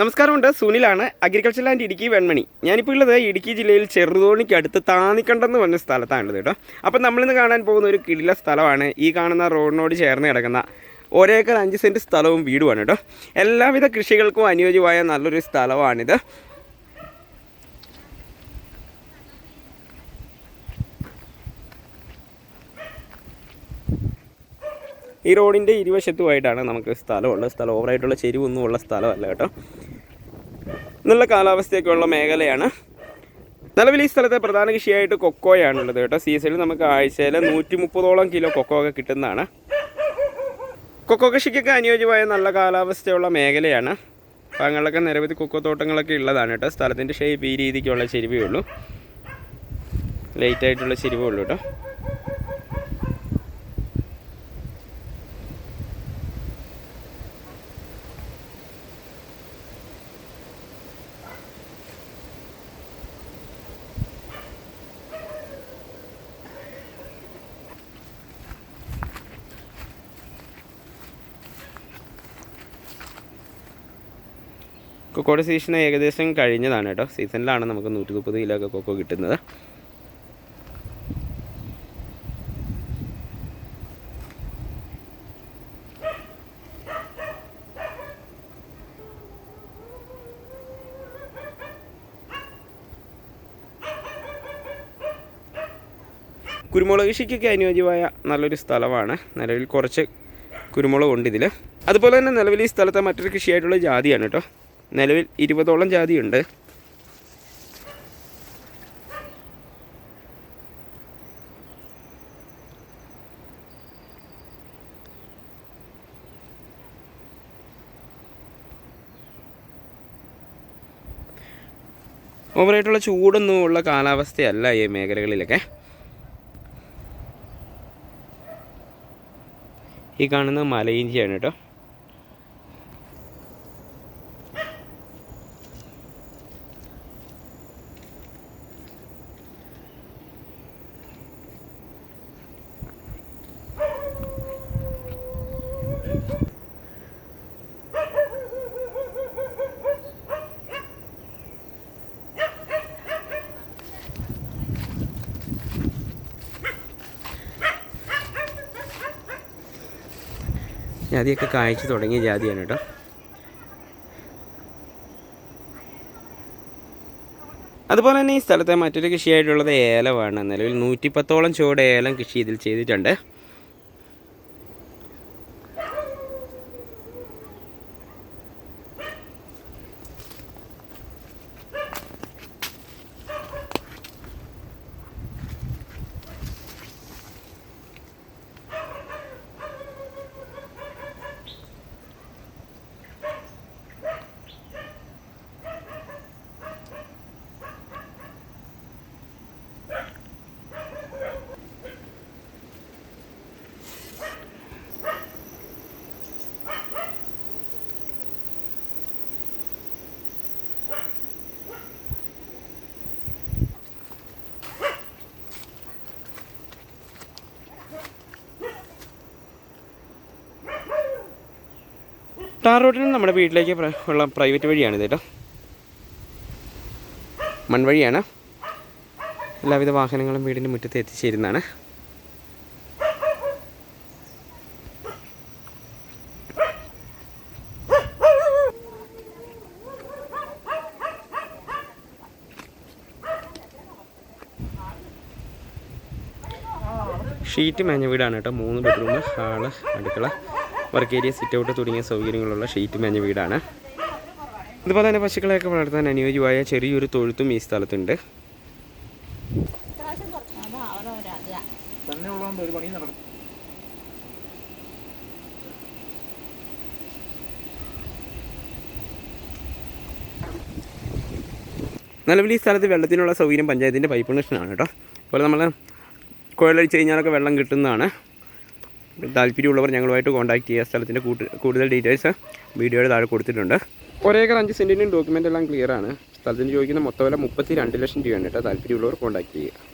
നമസ്കാരമുണ്ട്. സുനിലാണ്. Agriculture land Idukki Venmani. ഞാനിപ്പോൾ ഉള്ളത് ഇടുക്കി ജില്ലയിൽ ചെറുതോണിക്ക് അടുത്ത് താന്നിക്കണ്ടെന്ന് പറഞ്ഞ സ്ഥലത്താണുള്ളത് കേട്ടോ. അപ്പം നമ്മളിന്ന് കാണാൻ പോകുന്ന ഒരു കിടില സ്ഥലമാണ്. ഈ കാണുന്ന റോഡിനോട് ചേർന്ന് കിടക്കുന്ന ഒരേക്കർ അഞ്ച് സെന്റ് സ്ഥലവും വീടുമാണ് കേട്ടോ. എല്ലാവിധ കൃഷികൾക്കും അനുയോജ്യമായ നല്ലൊരു സ്ഥലമാണിത്. ഈ റോഡിന്റെ ഇരുവശത്തുമായിട്ടാണ് നമുക്ക് സ്ഥലമുള്ള സ്ഥലം ഓവറായിട്ടുള്ള ചെരിവൊന്നും ഉള്ള സ്ഥലമല്ല കേട്ടോ. നല്ല കാലാവസ്ഥയൊക്കെയുള്ള മേഖലയാണ്. നിലവിൽ ഈ സ്ഥലത്തെ പ്രധാന കൃഷിയായിട്ട് കൊക്കോയാണുള്ളത് കേട്ടോ. സീസണിൽ നമുക്ക് ആഴ്ചയിൽ നൂറ്റി മുപ്പതോളം കിലോ കൊക്കോ ഒക്കെ കിട്ടുന്നതാണ്. കൊക്കോ കൃഷിക്കൊക്കെ അനുയോജ്യമായ നല്ല കാലാവസ്ഥയുള്ള മേഖലയാണ്. ഭാഗങ്ങളിലൊക്കെ നിരവധി കൊക്കോ തോട്ടങ്ങളൊക്കെ ഉള്ളതാണ് കേട്ടോ. സ്ഥലത്തിന്റെ ഷേപ്പ് ഈ രീതിക്കുള്ള ചെരുവേ ഉള്ളൂ. ലൈറ്റായിട്ടുള്ള ചെരുവേ ഉള്ളൂ കേട്ടോ. കൊക്കോയുടെ സീസൺ ഏകദേശം കഴിഞ്ഞതാണ് കേട്ടോ. സീസണിലാണ് നമുക്ക് നൂറ്റി മുപ്പത് കിലോ ഒക്കെ കൊക്കോ കിട്ടുന്നത്. കുരുമുളക് കൃഷിക്കൊക്കെ അനുയോജ്യമായ നല്ലൊരു സ്ഥലമാണ്. നിലവിൽ കുറച്ച് കുരുമുളകുണ്ട് ഇതിൽ അതുപോലെ തന്നെ നിലവിൽ ഈ സ്ഥലത്തെ മറ്റൊരു കൃഷിയായിട്ടുള്ള ജാതിയാണ് കേട്ടോ. നിലവിൽ ഇരുപതോളം ജാതിയുണ്ട്. ഓവറായിട്ടുള്ള ചൂടൊന്നും ഉള്ള കാലാവസ്ഥയല്ല ഈ മേഖലകളിലൊക്കെ. ഈ കാണുന്ന മലയിഞ്ചിയാണ് കേട്ടോ. ജാതിയൊക്കെ കായ്ച്ചു തുടങ്ങിയ ജാതിയാണ് കേട്ടോ. അതുപോലെ തന്നെ ഈ സ്ഥലത്തെ മറ്റൊരു കൃഷിയായിട്ടുള്ളത് ഏലമാണ് നിലവിൽ നൂറ്റിപ്പത്തോളം ചുവട് ഏലം കൃഷി ഇതിൽ ചെയ്തിട്ടുണ്ട്. ടാർ നിന്ന് നമ്മുടെ വീട്ടിലേക്ക് ഉള്ള പ്രൈവറ്റ് വഴിയാണ് ഇത് കേട്ടോ. മൺവഴിയാണ് എല്ലാവിധ വാഹനങ്ങളും വീടിന്റെ മുറ്റത്ത് എത്തിച്ചേരുന്നതാണ്. ഷീറ്റ് മേഞ്ഞ വീടാണ് കേട്ടോ. മൂന്ന് ബെഡ്റൂം ഹാൾ അടുക്കള. വർക്ക് ഏരിയ സിറ്റ് ഔട്ട് തുടങ്ങിയ സൗകര്യങ്ങളുള്ള ഷീറ്റ് മേഞ്ഞ വീടാണ്. അതുപോലെ തന്നെ പശുക്കളെയൊക്കെ വളർത്താൻ അനുയോജ്യമായ ചെറിയൊരു തൊഴുത്തും ഈ സ്ഥലത്തുണ്ട്. നിലവിൽ ഈ സ്ഥലത്ത് വെള്ളത്തിനുള്ള സൗകര്യം പഞ്ചായത്തിന്റെ പൈപ്പ് കണക്ഷനാണ് കേട്ടോ. അതുപോലെ നമ്മൾ കുഴലടിച്ച് കഴിഞ്ഞാലൊക്കെ വെള്ളം കിട്ടുന്നതാണ്. താല്പര്യമുള്ളവർ ഞങ്ങളുമായിട്ട് കോൺടാക്ട് ചെയ്യുക. സ്ഥലത്തിന്റെ കൂടുതൽ ഡീറ്റെയിൽസ് വീഡിയോയുടെ താഴെ കൊടുത്തിട്ടുണ്ട്. ഒരേക്കർ അഞ്ച് സെന്റിന്റെയും ഡോക്യുമെന്റ് എല്ലാം ക്ലിയർ ആണ്. സ്ഥലത്തിന് ചോദിക്കുന്ന മൊത്തം വില മുപ്പത്തി രണ്ട് ലക്ഷം രൂപയാണ് കേട്ടോ. താല്പര്യമുള്ളവർ കോൺടാക്ട് ചെയ്യുക.